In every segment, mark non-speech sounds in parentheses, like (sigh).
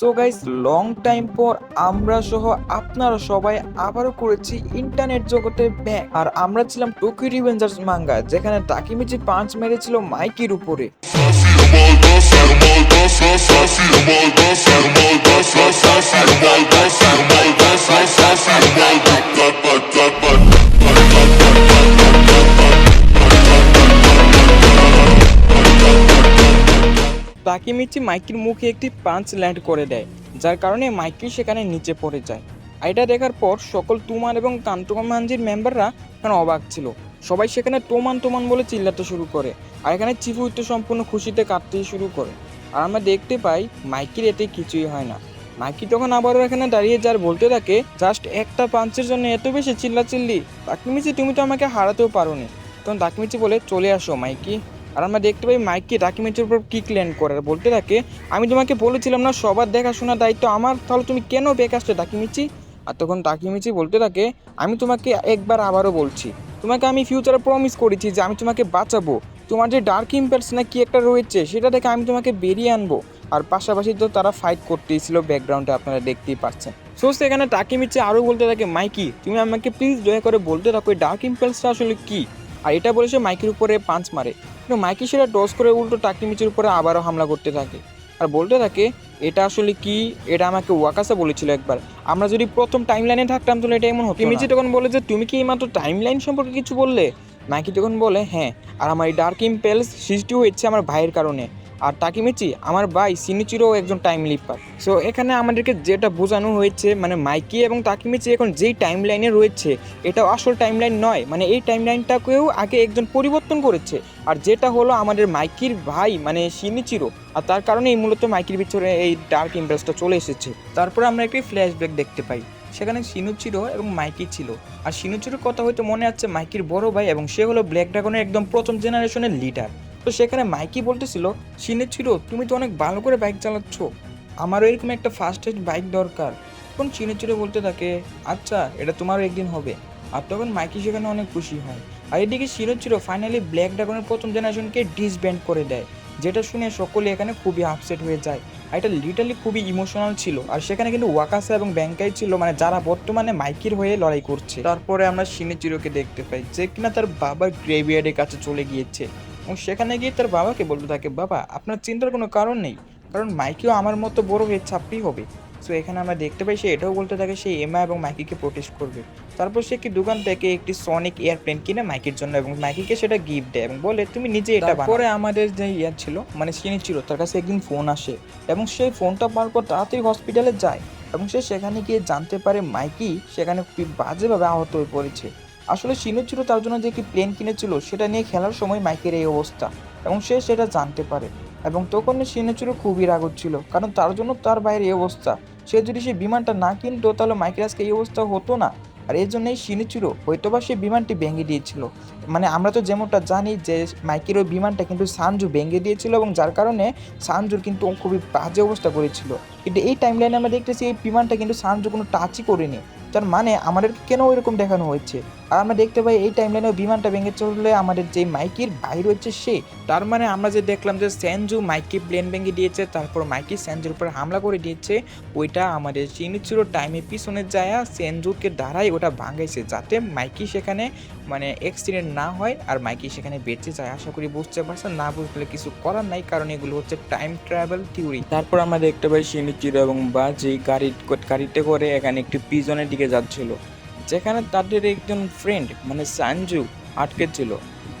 So guys long time পর আমরা সহ আপনারা সবাই আবারও করেছি ইন্টারনেট জগতে ব্যাক আর আমরা ছিলাম টোকিও রিভেঞ্জার্স মাঙ্গা যেখানে টাকিমিচি পাঁচ মেরেছিল মাইকির উপরে তাকিমিচি মাইকির মুখে একটি পাঞ্চ ল্যান্ড করে দেয়, যার কারণে মাইকি সেখানে নিচে পড়ে যায়। আর এটা দেখার পর সকল তুমান এবং কান্টুকা মানজির মেম্বাররা এখানে অবাক ছিল। সবাই সেখানে তোমান তোমান বলে চিল্লাতে শুরু করে আর এখানে চিফু তো সম্পূর্ণ খুশিতে কাঁদতে শুরু করে। আর আমরা দেখতে পাই মাইকির এতে কিছুই হয় না। মাইকি তখন আবারও এখানে দাঁড়িয়ে যার বলতে থাকে, জাস্ট একটা পাঞ্চের জন্য এত বেশি চিল্লাচিল্লি? তাকিমিচি তুমি তো আমাকে হারাতেও পারোনি। তখন তাকিমিচি বলে, চলে আসো মাইকি। আর আমরা দেখতে পাই মাইককে ডাকিমেন্টের উপর কিক ল্যান্ড করে। বলতে থাকে, আমি তোমাকে বলেছিলাম না, সবার দেখাশোনার দায়িত্ব আমার, তাহলে তুমি কেন বেক আসছো ডাকিমিচি? আর তখন ডাকিমিচি বলতে থাকে, আমি তোমাকে একবার আবারও বলছি, তোমাকে আমি ফিউচারে প্রমিস করেছি যে আমি তোমাকে বাঁচাবো। তোমার যে ডার্ক ইম্পালস না কি একটা রয়েছে, সেটা থেকে আমি তোমাকে বেরিয়ে আনব। আর পাশাপাশি তো তারা ফাইট করতেই ছিল ব্যাকগ্রাউন্ডে আপনারা দেখতেই পাচ্ছেন। সো সেখানে টাকি টাকিমিচি আরও বলতে থাকে, মাইকি, তুমি আমাকে প্লিজ দয়া করে বলতে থাকো ডার্ক ইম্পালসটা আসলে কী? আর এটা বলে সে মাইকের উপরে পাঁচ মারে। কিন্তু মাইকি সেটা ডস করে উল্টো টাকি মিচের উপরে আবারও হামলা করতে থাকে। আর বলতে থাকে, এটা আসলে কি? এটা আমাকে ওয়াকাসা বলেছিল একবার। আমরা যদি প্রথম টাইম লাইনে থাকতাম, তাহলে এটা এমন হতো মিচি তখন বলে যে, তুমি কি এইমাত্র টাইম লাইন সম্পর্কে কিছু বললে? মাইকি তখন বলে হ্যাঁ। আর আমার এই ডার্ক ইম্পেলস সৃষ্টি হয়েছে আমার ভাইয়ের কারণে। আর টাকিমিচি আমার ভাই সিনিচিরও একজন টাইম লিপার সো এখানে আমাদেরকে যেটা বোঝানো হয়েছে মানে মাইকি এবং টাকিমিচি এখন যেই টাইম লাইনে রয়েছে এটা আসল টাইম লাইন নয়। মানে এই টাইম লাইনটাকেও আগে একজন পরিবর্তন করেছে। আর যেটা হলো আমাদের মাইকির ভাই মানে সিনিচিরো আর তার কারণেই মূলত মাইকির ভিতরে এই ডার্ক ইম্প্রেসটা চলে এসেছে। তারপরে আমরা একটি ফ্ল্যাশব্যাক দেখতে পাই। সেখানে সিনুচিরো এবং মাইকি ছিল। আর সিনুচিরোর কথা হয়তো মনে আছে, মাইকির বড় ভাই এবং সে হলো ব্ল্যাক ড্রাগনের একদম প্রথম জেনারেশনের লিডার তো সেখানে মাইকি বলতেছিল সিনেচিরো তুমি তো অনেক ভালো করে বাইক চালাচ্ছ। আমারও এরকম একটা ফার্স্ট এড বাইক দরকার। তখন চিনে বলতে থাকে আচ্ছা এটা তোমারও একদিন হবে। আর তখন মাইকি সেখানে অনেক খুশি হয়। আর এদিকে শিরোচিরো ফাইনালি ব্ল্যাক ড্রাগনের প্রথম জেনারেশনকে ডিসব্যান্ড করে দেয়, যেটা শুনে সকলে এখানে খুবই আপসেট হয়ে যায়। আর এটা লিটারলি খুবই ইমোশনাল ছিল। আর সেখানে কিন্তু ওয়াকাসা এবং ব্যাংকাই ছিল মানে যারা বর্তমানে মাইকির হয়ে লড়াই করছে। তারপরে আমরা সিনেচিরোকে দেখতে পাই, যে কিনা তার বাবার গ্রেভিয়ার্ডের কাছে চলে গিয়েছে। এবং সেখানে গিয়ে তার বাবাকে বলতে থাকে, বাবা, আপনার চিন্তার কোনো কারণ নেই। কারণ মাইকিও আমার মতো বড় হয়ে ছাপড়ি হবে। সো এখানে আমরা দেখতে পাই, সে এটাও বলতে থাকে, সে এমা এবং মাইকিকে প্রোটেস্ট করবে। তারপর সে একটি দোকান থেকে একটি সনিক এয়ারপ্লেন কিনে মাইকির জন্য এবং মাইকিকে সেটা গিফট দেয় এবং বলে, তুমি নিজে এটা পরে আমাদের যে ইয়ার ছিল মানে ছিল তার কাছে একদিন ফোন আসে এবং সেই ফোনটা পাওয়ার পর তাড়াতাড়ি হসপিটালে যায় এবং সে সেখানে গিয়ে জানতে পারে মাইকি সেখানে বাজেভাবে আহত হয়ে পড়েছে। আসলে ছিল তার জন্য যে একটি প্লেন কিনেছিল, সেটা নিয়ে খেলার সময় মাইকের এই অবস্থা এবং সে সেটা জানতে পারে। এবং তখন সিনেচুরো খুবই রাগ ছিল কারণ তার জন্য তার বাইরে এই অবস্থা। সে যদি সে বিমানটা না কিনতো, তাহলে মাইকের আজকে এই অবস্থা হতো না। আর এই জন্যই সিনেচুরো হয়তোবা সে বিমানটি ভেঙে দিয়েছিল। মানে আমরা তো যেমনটা জানি যে মাইকের ওই বিমানটা কিন্তু সানজু ভেঙে দিয়েছিল এবং যার কারণে সানজুর কিন্তু খুবই বাজে অবস্থা করেছিল। কিন্তু এই টাইম লাইনে আমরা দেখতেছি এই বিমানটা কিন্তু সানজু কোনো টাচই করেনি। তার মানে আমাদেরকে কেন ওইরকম দেখানো হয়েছে? আর আমরা দেখতে পাই এই টাইম লাইনে বিমানটা ভেঙে চললে আমাদের যে মাইকির ভাই রয়েছে সে। তার মানে আমরা যে দেখলাম যে স্যানজু মাইকি প্লেন ভেঙে দিয়েছে, তারপর মাইকি স্যানজুর উপর হামলা করে দিয়েছে, ওইটা আমাদের চিনিচুরো টাইমে পিছনে যায় স্যানজুকে দ্বারাই ওটা ভাঙাইছে, যাতে মাইকি সেখানে মানে অ্যাক্সিডেন্ট না হয় আর মাইকি সেখানে বেঁচে যায়। আশা করি বুঝতে পারছেন, না বুঝলে কিছু করার নাই, কারণ এগুলো হচ্ছে টাইম ট্রাভেল থিওরি তারপর আমরা দেখতে পাই শিনিচিরো এবং বাজি গাড়ি, গাড়িতে করে এখানে একটি পিজনের দিকে যাচ্ছিল। যেখানে তাদের একজন ফ্রেন্ড মানে সানজু, আটকে ছিল।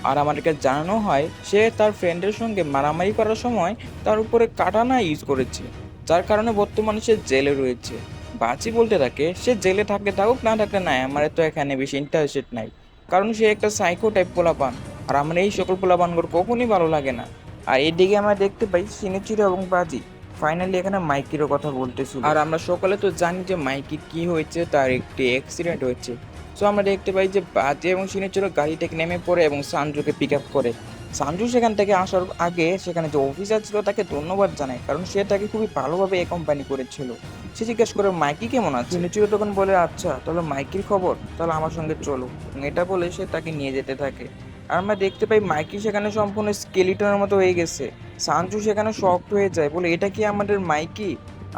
আর আমাদেরকে জানানো হয়, সে তার ফ্রেন্ডের সঙ্গে মারামারি করার সময় তার উপরে কাটানা ইউজ করেছে, যার কারণে বর্তমানে সে জেলে রয়েছে। বাচি বলতে থাকে, সে জেলে থাকলে থাকুক, না থাকলে নাই, আমার তো এখানে বেশি ইন্টারেস্টেড নাই। কারণ সে একটা সাইকো টাইপ পোলাপান, আর আমার এই সকল পোলাপানগুলো কখনই ভালো লাগে না। আর এদিকে আমরা দেখতে পাই, সিনেচিরো এবং বাজি। ফাইনালি এখানে মাইকিরও কথা বলতেছিল। আর আমরা সকলে তো জানি যে মাইকি কি হয়েছে তার একটি অ্যাক্সিডেন্ট হয়েছে। সো আমরা দেখতে পাই যে বাজে এবং সিনেচুরো গাড়ি থেকে নেমে পড়ে এবং সানজুকে পিক আপ করে। সানজু সেখান থেকে আসার আগে সেখানে যে অফিসার ছিল তাকে ধন্যবাদ জানায় কারণ সে তাকে খুবই ভালোভাবে এ কোম্পানি করেছিল। সে জিজ্ঞেস করে মাইকি কেমন আছে? সিনেচুরো তখন বলে আচ্ছা তাহলে মাইকির খবর তাহলে আমার সঙ্গে চলো। এটা বলে সে তাকে নিয়ে যেতে থাকে। আর আমরা দেখতে পাই মাইকি সেখানে সম্পূর্ণ স্কেলিটনের মতো হয়ে গেছে। সানজু সেখানে শক্ট হয়ে যায়, বলে, এটা কি আমাদের মাইকি?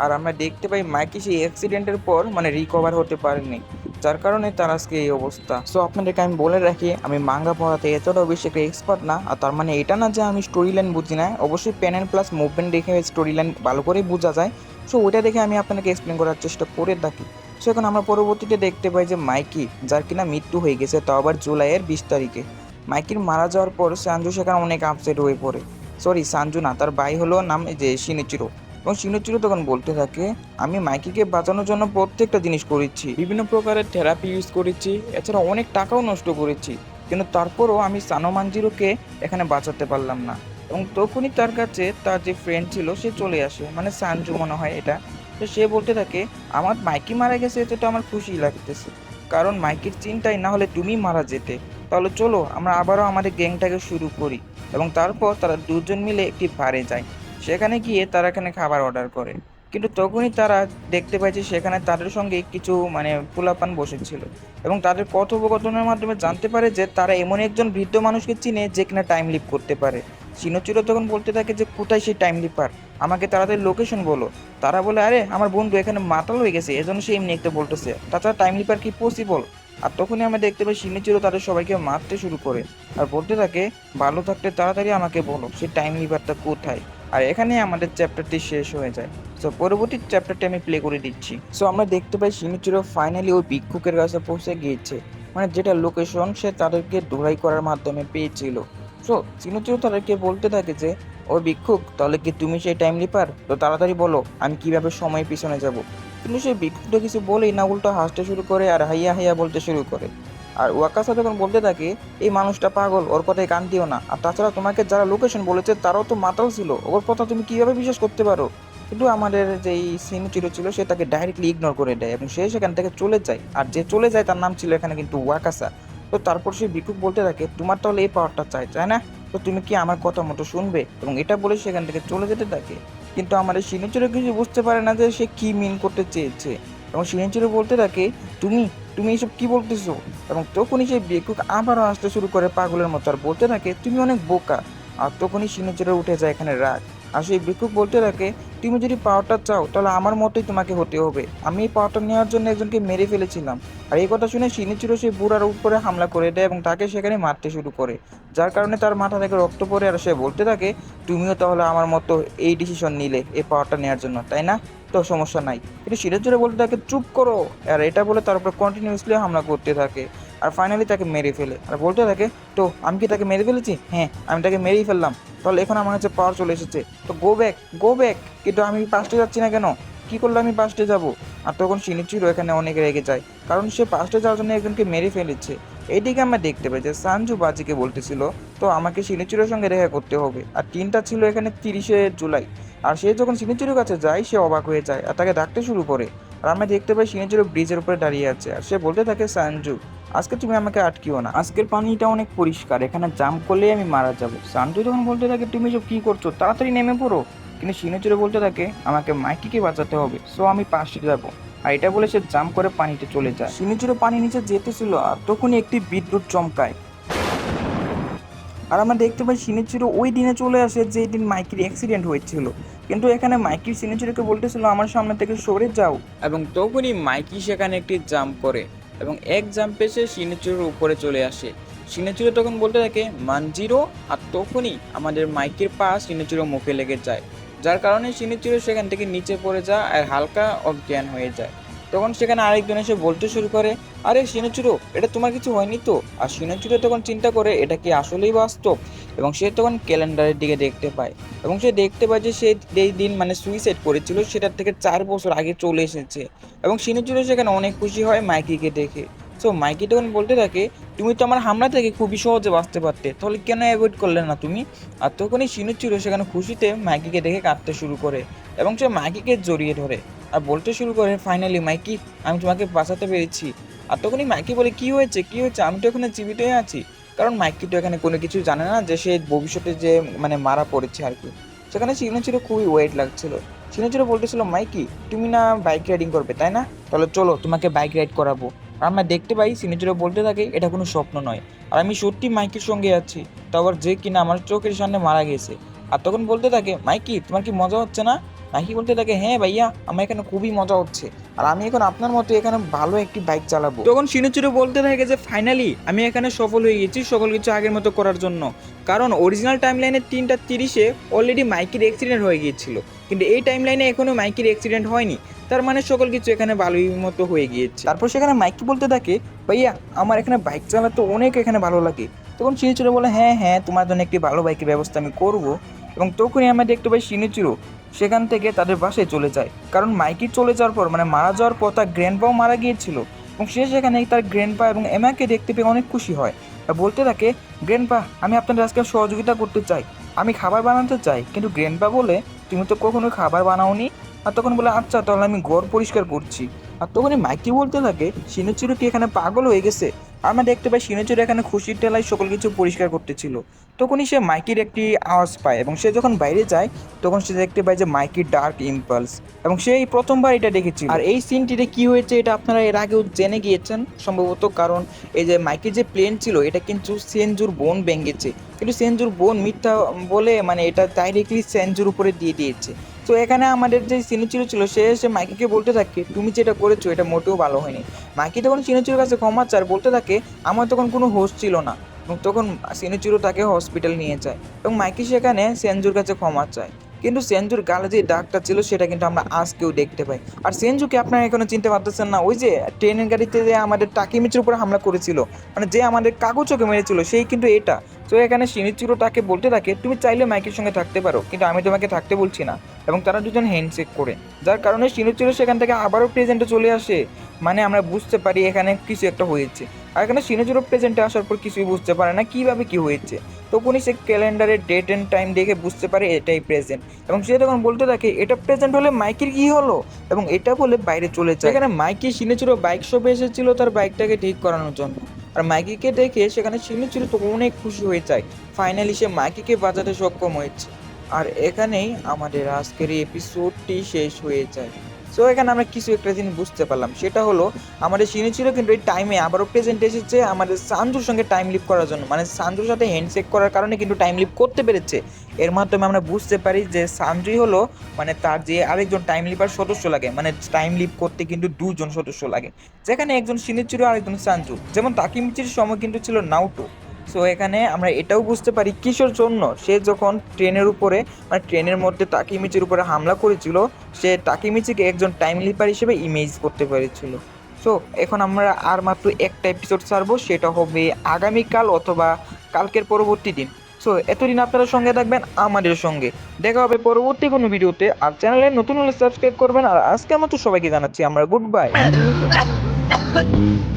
আর আমরা দেখতে পাই মাইকি সেই অ্যাক্সিডেন্টের পর মানে রিকভার হতে পারেনি। যার কারণে তার আজকে এই অবস্থা। সো আপনাদেরকে আমি বলে রাখি, আমি মাঙ্গা পড়াতে এতটাও বেশি একটা এক্সপার্ট না, আর তার মানে এটা না যে আমি স্টোরি লাইন বুঝি না। অবশ্যই পেন অ্যান্ড প্লাস মুভমেন্ট দেখে স্টোরি লাইন ভালো করেই বোঝা যায়। সো ওইটা দেখে আমি আপনাকে এক্সপ্লেন করার চেষ্টা করে থাকি। সো এখন আমরা পরবর্তীতে দেখতে পাই যে মাইকি, যার কিনা মৃত্যু হয়ে গেছে, তাও আবার জুলাইয়ের বিশ তারিখে। মাইকির মারা যাওয়ার পর সাঞ্জু সেখানে অনেক আপসেট হয়ে পড়ে। সরি সাঞ্জু না, তার ভাই হলো নাম যে শিনিচিরো। এবং শিনিচিরো তখন বলতে থাকে, আমি মাইকিকে বাঁচানোর জন্য প্রত্যেকটা জিনিস করেছি, বিভিন্ন প্রকারের থেরাপি ইউজ করেছি, এছাড়া অনেক টাকাও নষ্ট করেছি, কিন্তু তারপরও আমি সানোমানজিরোকে এখানে বাঁচাতে পারলাম না। এবং তখনই তার কাছে তার যে ফ্রেন্ড ছিল, সে চলে আসে। মানে সানজু মনে হয় এটা। তো সে বলতে থাকে, আমার মাইকি মারা গেছে, এতে তো আমার খুশি লাগতেছে। কারণ মাইকির চিন্তায় না হলে তুমি মারা যেতে। তাহলে চলো আমরা আবারও আমাদের গ্যাংটাকে শুরু করি এবং তারপর তারা দুজন মিলে একটি বারে যায়। সেখানে গিয়ে তারা এখানে খাবার অর্ডার করে। কিন্তু তখনই তারা দেখতে পায় যে সেখানে তাদের সঙ্গে কিছু মানে পোলাপান বসেছিল এবং তাদের কথোপকথনের মাধ্যমে জানতে পারে যে তারা এমন একজন বৃদ্ধ মানুষকে চিনে যে কিনা টাইম লিপ করতে পারে। চিনচিরো তখন বলতে থাকে যে, কোথায় সেই টাইম লিপার আমাকে তাড়াতাড়ি লোকেশন বলো। তারা বলে, আরে, আমার বন্ধু এখানে মাতাল হয়ে গেছে, এজন্য সে এমনি একটা বলতেছে। তাছাড়া টাইম লিপার কি পসিবল আর তখনই আমরা দেখতে পাই শিনিচিরো তাদের সবাইকে মারতে শুরু করে আর বলতে থাকে, ভালো থাকতে তাড়াতাড়ি আমাকে বলো সে টাইম লিভারটা কোথায়? আর এখানে আমাদের চ্যাপ্টারটি শেষ হয়ে যায়। সো পরবর্তী চ্যাপ্টারটি আমি প্লে করে দিচ্ছি। সো আমরা দেখতে পাই শিনিচিরো ফাইনালি ওই ভিক্ষুকের কাছে পৌঁছে গিয়েছে মানে যেটা লোকেশন সে তাদেরকে দোড়াই করার মাধ্যমে পেয়েছিল। সো চিনুচিরো তাদেরকে বলতে থাকে যে ওই ভিক্ষুক, তাহলে কি তুমি সেই টাইম লিপার তো তাড়াতাড়ি বলো, আমি কীভাবে সময় পিছনে যাব? কিন্তু সেই ভিক্ষুকটা কিছু বলেই না উল্টো হাসতে শুরু করে আর হাইয়া হাইয়া বলতে শুরু করে। আর ওয়াকাসা যখন বলতে থাকে, এই মানুষটা পাগল, ওর কথায় কান দিও না। আর তাছাড়া তোমাকে যারা লোকেশন বলেছে, তারাও তো মাতাল ছিল। ওর কথা তুমি কীভাবে বিশ্বাস করতে পারো? কিন্তু আমাদের যেই সিনুচিরো ছিল সে তাকে ডাইরেক্টলি ইগনোর করে দেয় এবং সে সেখান থেকে চলে যায়। আর যে চলে যায়, তার নাম ছিল এখানে কিন্তু ওয়াকাসা। তো তারপর সে ভিক্ষুক বলতে থাকে, তোমার তাহলে এই পাওয়ারটা চাই, তাই না? তো তুমি কি আমার কথা মতো শুনবে? এবং এটা বলে সেখান থেকে চলে যেতে থাকে। কিন্তু আমার এই সিনিচুরো কিছু বুঝতে পারে না যে সে কি মিন করতে চেয়েছে। এবং সিনিচুরো বলতে থাকে, তুমি তুমি এইসব কি বলতেছো? এবং তখনই সেই বেকুক আবারও আসতে শুরু করে পাগলের মতো। আর বলতে থাকে, তুমি অনেক বোকা। আর তখনই সিনিচুরো উঠে যায় এখানে রাগ। আর সেই ভিক্ষুক বলতে থাকে, তুমি যদি পাওয়ারটা চাও, তাহলে আমার মতোই তোমাকে হতে হবে। আমি এই পাওয়ারটা নেওয়ার জন্য একজনকে মেরে ফেলেছিলাম। আর এই কথা শুনে সিনিচিরো সেই বুড়ার উপরে হামলা করে দেয় এবং তাকে সেখানে মারতে শুরু করে। যার কারণে তার মাথা থেকে রক্ত পড়ে আর সে বলতে থাকে, তুমিও তাহলে আমার মতো এই ডিসিশন নিলে, এই পাওয়ারটা নেওয়ার জন্য, তাই না? তো সমস্যা নাই। কিন্তু সিরাজুরে বলতে থাকে, চুপ করো। আর এটা বলে তার উপর কন্টিনিউসলি হামলা করতে থাকে। আর ফাইনালি তাকে মেরে ফেলে। আর বলতে থাকে, তো, আমি কি তাকে মেরে ফেলেছি? হ্যাঁ আমি তাকে মেরেই ফেললাম। তাহলে এখন আমার কাছে পাওয়ার চলে এসেছে। তো গো ব্যাক গো ব্যাক কিন্তু আমি পাস্টে যাচ্ছি না কেন? কি করলে আমি পাস্টে যাব? আর তখন সিনিচিরো এখানে অনেক রেগে যায়, কারণ সে পাস্টে যাওয়ার জন্য একজনকে মেরে ফেলেছে। এইদিকে আমরা দেখতে পাই যে সানজু বাজিকে বলতেছিল, তো, আমাকে সিনিচিরোর সঙ্গে দেখা করতে হবে। আর তিনটা ছিল এখানে তিরিশে জুলাই। আর সে যখন সিনিচিরোর কাছে যায়, সে অবাক হয়ে যায় আর তাকে ডাকতে শুরু করে। আর আমরা দেখতে পাই সিনিচিরো ব্রিজের উপরে দাঁড়িয়ে আছে। আর সে বলতে থাকে, সানজু আজকে তুমি আমাকে আটকিও না। আজকের পানিটা অনেক পরিষ্কার, এখানে জাম করলেই আমি মারা যাব। সানজু যখন বলতে থাকে, তুমি সব কি করছ? তাড়াতাড়ি নেমে পড়ো। কিন্তু সিনেচুরে বলতে থাকে, আমাকে মাইকিকে বাঁচাতে হবে, সো আমি পাশে যাব। আর এটা বলে সে জাম করে পানিতে চলে যায়। সিনেচুরে পানি নিচে যেতেছিল আর তখনই একটি বিদ্যুৎ চমকায়। আর আমরা দেখতে পাই সিনেচুরো ওই দিনে চলে আসে যেই দিন মাইকির অ্যাক্সিডেন্ট হয়েছিল। কিন্তু এখানে মাইকির সিনেচুরোকে বলতেছিল, আমার সামনে থেকে সরে যাও। এবং তখনই মাইকি সেখানে একটি জাম্প করে। এবং এক জাম্পে সে সিনেচুরের উপরে চলে আসে। সিনেচুরে তখন বলতে থাকে, মানজিরো আর তখনই আমাদের মাইকের পা সিনেচুরো মুখে লেগে যায়। যার কারণে সিনেচুরো সেখান থেকে নিচে পড়ে যায় আর হালকা অজ্ঞান হয়ে যায়। তখন সেখানে আরেকজন এসে বলতে শুরু করে আরে সিনেচুরো এটা তোমার কিছু হয়নি তো? আর সিনেচুরো তখন চিন্তা করে এটা কি আসলেই বাস্তব? এবং সে তখন ক্যালেন্ডারের দিকে দেখতে পায়। এবং সে দেখতে পায় যে সে যেই দিন মানে সুইসাইড করেছিল, সেটার থেকে চার বছর আগে চলে এসেছে। এবং সিনেচুরো সেখানে অনেক খুশি হয় মাইকিকে দেখে। সো মাইকি তখন বলতে থাকে, তুমি তো আমার হামলা থেকে খুবই সহজে বাঁচতে পারতে। তাহলে কেন অ্যাভয়েড করলে না তুমি? আর তখনই সিনুচিরো সেখানে খুশিতে মাইকিকে দেখে কাঁদতে শুরু করে এবং সে মাইকিকে জড়িয়ে ধরে। আর বলতে শুরু করে ফাইনালি মাইকি, আমি তোমাকে বাঁচাতে পেরেছি। আর তখনই মাইকি বলে, কি হয়েছে? কি হয়েছে? আমি তো এখানে জীবিতই আছি। কারণ মাইকি তো এখানে কোনো কিছু জানে না যে সে ভবিষ্যতে যে মানে মারা পড়েছে আর কি। সেখানে সিনুচিরো খুবই ওয়েট লাগছিল। সিনুচিরো বলতেছিল, মাইকি, তুমি না বাইক রাইডিং করবে, তাই না? তাহলে চলো, তোমাকে বাইক রাইড করাবো। আর আমরা দেখতে পাই সিনেচুরে বলতে থাকে, এটা কোনো স্বপ্ন নয়। আর আমি সত্যি মাইকের সঙ্গে আছি। আবার যে কিনা আমার চোখের সামনে মারা গেছে। আর তখন বলতে থাকে, মাইকি, তোমার কি মজা হচ্ছে না? মাইকি বলতে থাকে হ্যাঁ ভাইয়া আমার এখানে খুবই মজা হচ্ছে। আর আমি এখন আপনার মতো এখানে ভালো একটি বাইক চালাবো। তখন সিনুচুরু বলতে থাকে যে ফাইনালি আমি এখানে সফল হয়ে গেছি সকল কিছু আগের মতো করার জন্য। কারণ অরিজিনাল টাইম লাইনে তিনটা তিরিশে অলরেডি মাইকির অ্যাক্সিডেন্ট হয়ে গিয়েছিল। কিন্তু এই টাইম লাইনে এখনও মাইকির অ্যাক্সিডেন্ট হয়নি। তার মানে সকল কিছু এখানে ভালোই মতো হয়ে গিয়েছে। তারপর সেখানে মাইকি বলতে থাকে ভাইয়া আমার এখানে বাইক চালাতে অনেক এখানে ভালো লাগে। তখন সিনুচুরু বলে হ্যাঁ হ্যাঁ তোমার জন্য একটি ভালো বাইকের ব্যবস্থা আমি করব। এবং তখনই আমরা দেখতে পাই সিনুচুরু সেখান থেকে তাদের বাসায় চলে যায়। কারণ মাইকি চলে যাওয়ার পর মানে মারা যাওয়ার পর তার গ্র্যান্ডপাও মারা গিয়েছিল এবং সে সেখানে তার গ্র্যান্ডপা এবং এমাকে দেখতে পেয়ে অনেক খুশি হয়। বলতে থাকে গ্র্যান্ডপা আমি আপনাদের আজকে সহযোগিতা করতে চাই। আমি খাবার বানাতে চাই। কিন্তু গ্র্যান্ডপা বলে, তুমি তো কখনো খাবার বানাওনি? আর তখন বলে আচ্ছা তাহলে আমি ঘর পরিষ্কার করছি। আর তখনই মাইকি বলতে থাকে সিনুচিরু কি এখানে পাগল হয়ে গেছে। আমরা দেখতে পাই সিনুচিরু এখানে খুশির টেলায় সকল কিছু পরিষ্কার করতেছিল। তখনই সে মাইকির একটি আওয়াজ পায় এবং সে যখন বাইরে যায়, তখন সে দেখতে পায় যে মাইকির ডার্ক ইম্পালস এবং সে এই প্রথমবার এটা দেখেছিল। আর এই সিনটিতে কি হয়েছে এটা আপনারা এর আগেও জেনে গিয়েছেন, সম্ভবত কারণ এই যে মাইকির যে প্লেন ছিল, এটা কিন্তু সেনজুর বোন ভেঙেছে। কিন্তু সেনজুর বোন মিথ্যা বলে মানে এটা ডাইরেক্টলি সেনজুর উপরে দিয়ে দিয়েছে। তো এখানে আমাদের যে সিনুচিরু ছিল, সে এসে মাইকিকে বলতে থাকে, তুমি যেটা করেছ, এটা মোটেও ভালো হয়নি। মাইকি তখন সিনুচিরুর কাছে ক্ষমা চার বলতে থাকে, আমার তখন কোনো হোশ ছিল না। এবং তখন সিনুচিরু তাকে হসপিটাল নিয়ে যায় এবং মাইকি সেখানে সেনজুর কাছে ক্ষমা চায়। কিন্তু সেনজুর গালে যে দাগটা ছিল, সেটা কিন্তু আমরা আজকেও দেখতে পাই। আর সেনজুকে আপনারা এখনও চিনতে পারতেছেন না? ওই যে ট্রেনের গাড়িতে যে আমাদের টাকিমিচুর উপরে হামলা করেছিল মানে যে আমাদের কাগজকে মেরেছিল, সেই কিন্তু এটা। তো এখানে সিনিচিরো তাকে বলতে থাকে, তুমি চাইলে মাইকের সঙ্গে থাকতে পারো, কিন্তু আমি তোমাকে থাকতে বলছি না। এবং তারা দুজন হ্যান্ডশেক করে। যার কারণে সিনুচিরো সেখান থেকে আবারও প্রেজেন্টে চলে আসে। মানে আমরা বুঝতে পারি এখানে কিছু একটা হয়েছে। আর এখানে সিনুচিরো প্রেজেন্টে আসার পর কিছুই বুঝতে পারে না, কীভাবে কি হয়েছে। তখনই সে ক্যালেন্ডারের ডেট অ্যান্ড টাইম দেখে বুঝতে পারে এটাই প্রেজেন্ট এবং সে তখন বলতে থাকে, এটা প্রেজেন্ট হলে মাইকের কি হলো? এবং এটা বলে বাইরে চলে যায়। এখানে মাইকি সিনেচিরো বাইক শপে এসেছিল, তার বাইকটাকে ঠিক করানোর জন্য। আর মাইকিকে দেখে সেখানে সিনেচিরো তো অনেক খুশি হয়ে যায়। ফাইনালি সে মাইকিকে বাজাতে সক্ষম হয়েছে। আর এখানেই আমাদের আজকের এপিসোডটি শেষ হয়ে যায়। সো এখানে আমরা কিছু একটা জিনিস বুঝতে পারলাম। সেটা হলো, আমাদের সিনে ছিল কিন্তু এই টাইমে আবারও প্রেজেন্ট এসেছে আমাদের সানজুর সঙ্গে টাইম লিপ করার জন্য। মানে সানজুর সাথে হ্যান্ডশেক করার কারণে কিন্তু টাইম লিপ করতে পেরেছে। এর মাধ্যমে আমরা বুঝতে পারি যে সানজুই হলো মানে তার যে আরেকজন টাইম লিপার সদস্য লাগে। মানে টাইম লিপ করতে কিন্তু দুজন সদস্য লাগে। যেখানে একজন সিনেচিরো আর একজন সানজু। যেমন তাকিমিচির সময় কিন্তু ছিল নাউটো সো এখানে আমরা এটাও বুঝতে পারি কিসের জন্য সে যখন ট্রেনের উপরে মানে ট্রেনের মধ্যে টাকিমিচির উপরে হামলা করেছিল, সে টাকিমিচিকে একজন টাইম লিপার হিসেবে ইমেজ করতে পেরেছিল। সো এখন আমরা আর মাত্র একটা এপিসোড ছাড়বো, সেটা হবে আগামীকাল অথবা কালকের পরবর্তী দিন। সো এতদিন আপনারা সঙ্গে থাকবেন, আমাদের সঙ্গে। দেখা হবে পরবর্তী কোনো ভিডিওতে, আর চ্যানেলে নতুন হলে সাবস্ক্রাইব করবেন, আর আজকের মতো সবাইকে জানাচ্ছি আমরা গুড বাই (laughs)